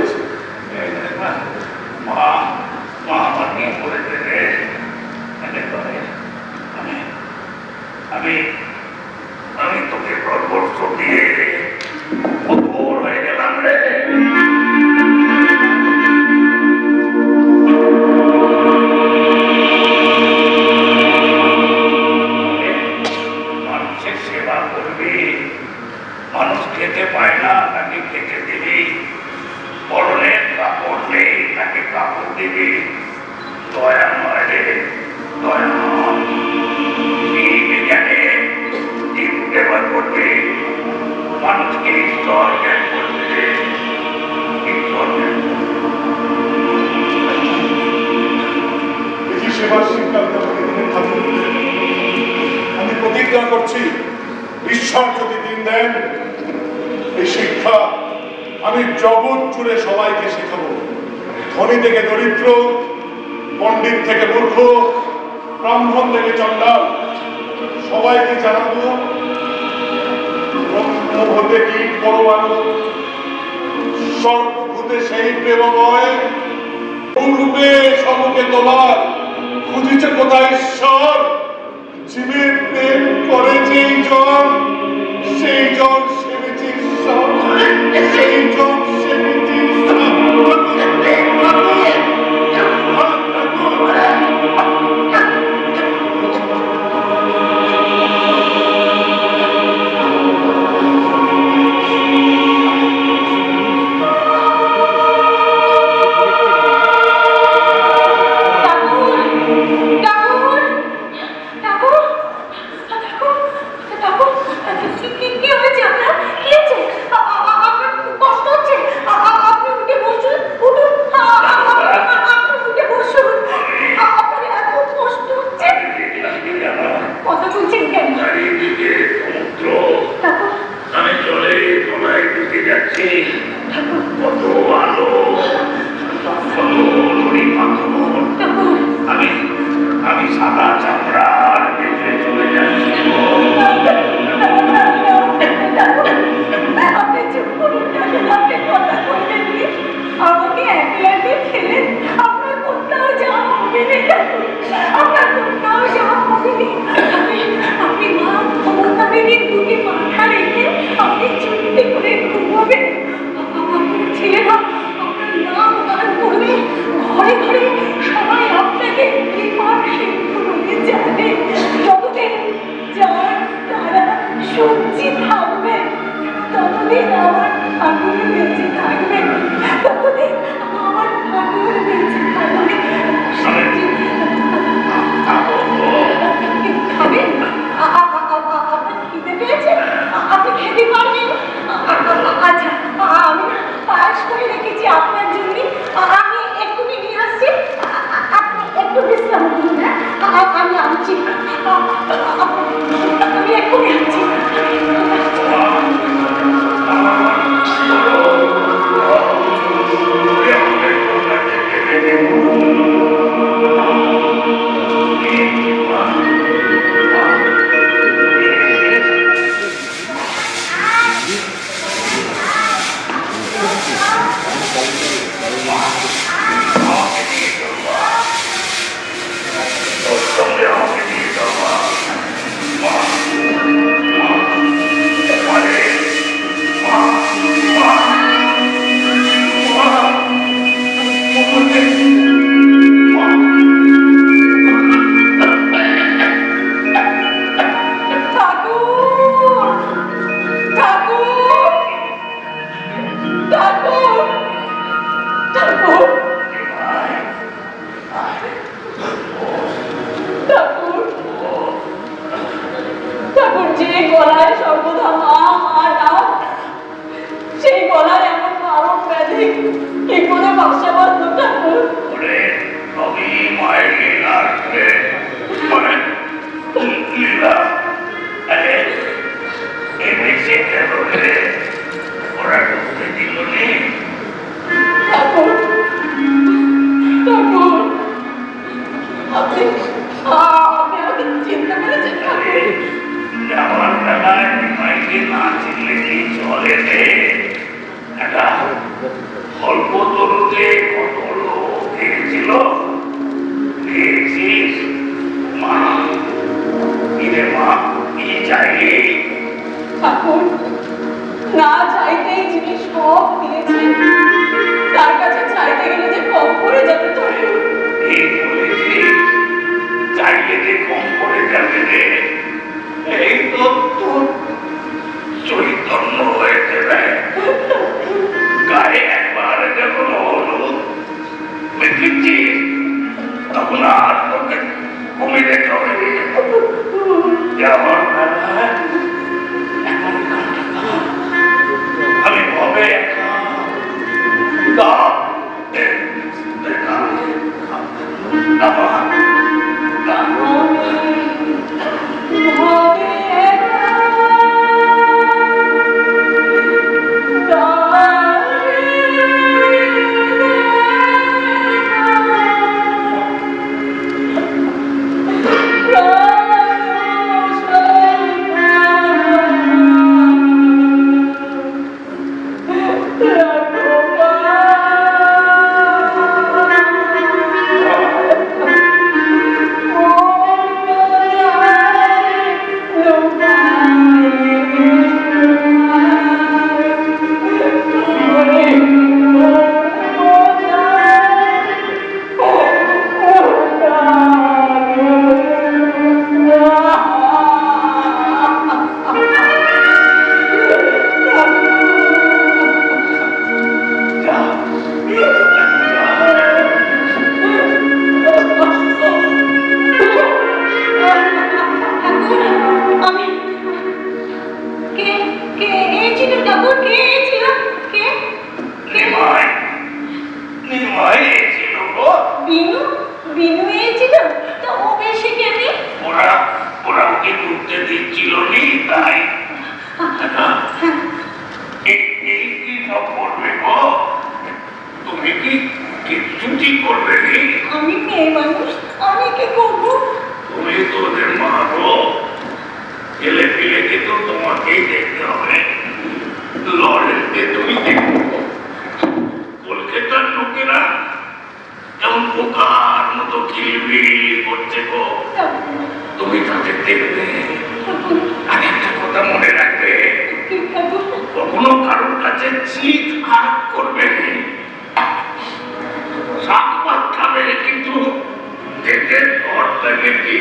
this. আমি জগৎ জুড়ে সবাইকে শেখাবো। ধনী থেকে দরিদ্র, পণ্ডিত থেকে মূর্খ, ব্রাহ্মণ থেকে চন্ডাল সবাইকে জানাব হতে কি পরমাণু? সর্বভূতে সেই প্রেমময় রূপে সমুখে তোমার? খুঁজিছে কোথায় ঈশ্বর? জীবের প্রেম করে যেই জন, সেই জন সেবেছে ঈশ্বর। ไม่รู้ว่าความรู้ไม่เปลี่ยนจิตหายก็ไป็ থেকে একটা অল্প তরুতে কত লোক দেখেছিল। দেখেছিস? মা না চাইতেই যিনি সব দিয়েছেন তার কাছে চাইতে গেলে যে কম করে যাবে তোর ঠিক বলেছিস? চাইলে যে কম করে যাবে রে। এই তো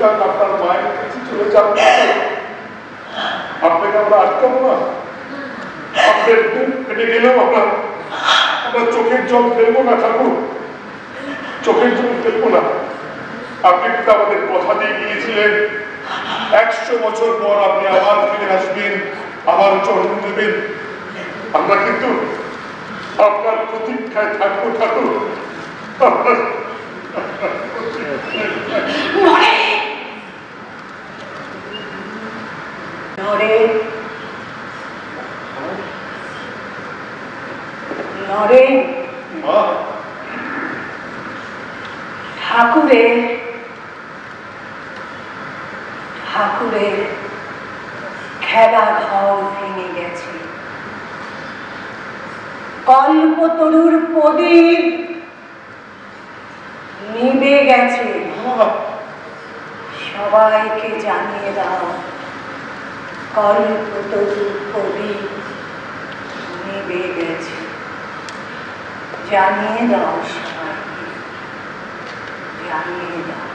চান, আপনার মায়ের কাছে চলে যান আপনাকে আমরা আটকাবো না? আপনার বুক ফেটে গেলেও আমরা আমরা চোখের জল ফেলব না, ঠাকুর। চোখের জল ফেলব না। আপনি কিন্তু আমাদের কথা দিয়ে গিয়েছিলেন। একশো বছর পর আপনি আবার ফিরে আসবেন, আবার জন্ম দেবেন আমরা কিন্তু আপনার প্রতীক্ষায় থাকব, ঠাকুর। আপনার নিবে গেছে। সবাইকে জানিয়ে দাও কবি নিবে গেছে। জানিয়ে দাও সবাইকে জানিয়ে দাও।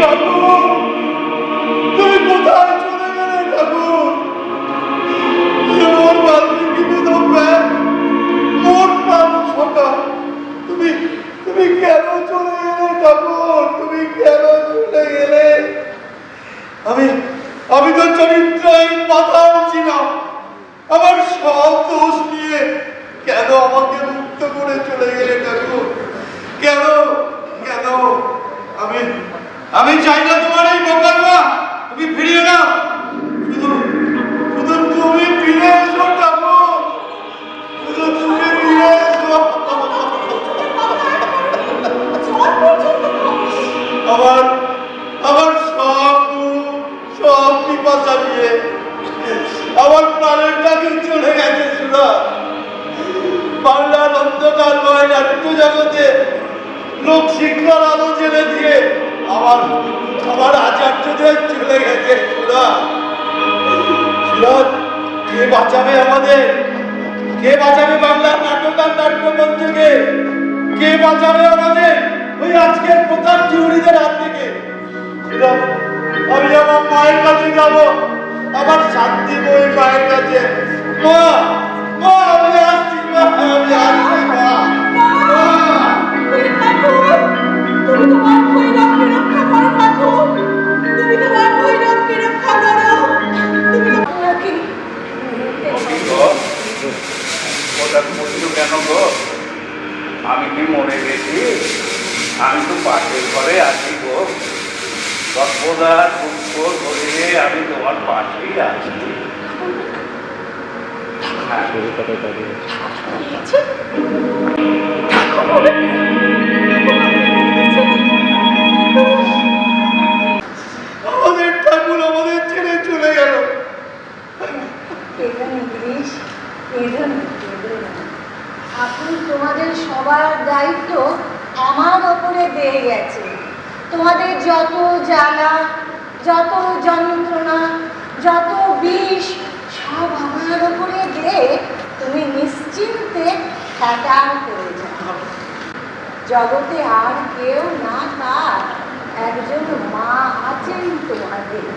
ঠাকুর কে বাঁচাবে আমাদের? কে বাঁচাবে বাংলার নাটক আর নাট্যমঞ্চকে কে বাঁচাবে আমাদের ওই আজকের প্রধান টিউরিদের হাত থেকে? আমি আমার মায়ের কাছে যাব। আমার শান্তি বই মায়ের কাছে। মা মা, আমি আসছি। মা, আমি আসছি, মা। মা। তুমি তোমার আমি মরে গেছি আমি তো পাশের ঘরে আছি গো। সর্বদা দুঃখ ধরে আমি তোমার পাশেই আছি। আমাদের ঠাকুর আমাদের ছেড়ে চলে গেল। কেঁদো না, গিরিশ, কেঁদো না, কেঁদো না। এখন তোমাদের সবার দায়িত্ব আমার ওপরে দিয়ে গেছে। তোমাদের যত জ্বালা, যত যন্ত্রণা, যত বিষ, সব আমার ওপরে দিয়ে তুমি নিশ্চিন্তে ঠেকার করে যাও। জগতে আর কেউ না তার, একজন মা আছেন তোমাদের।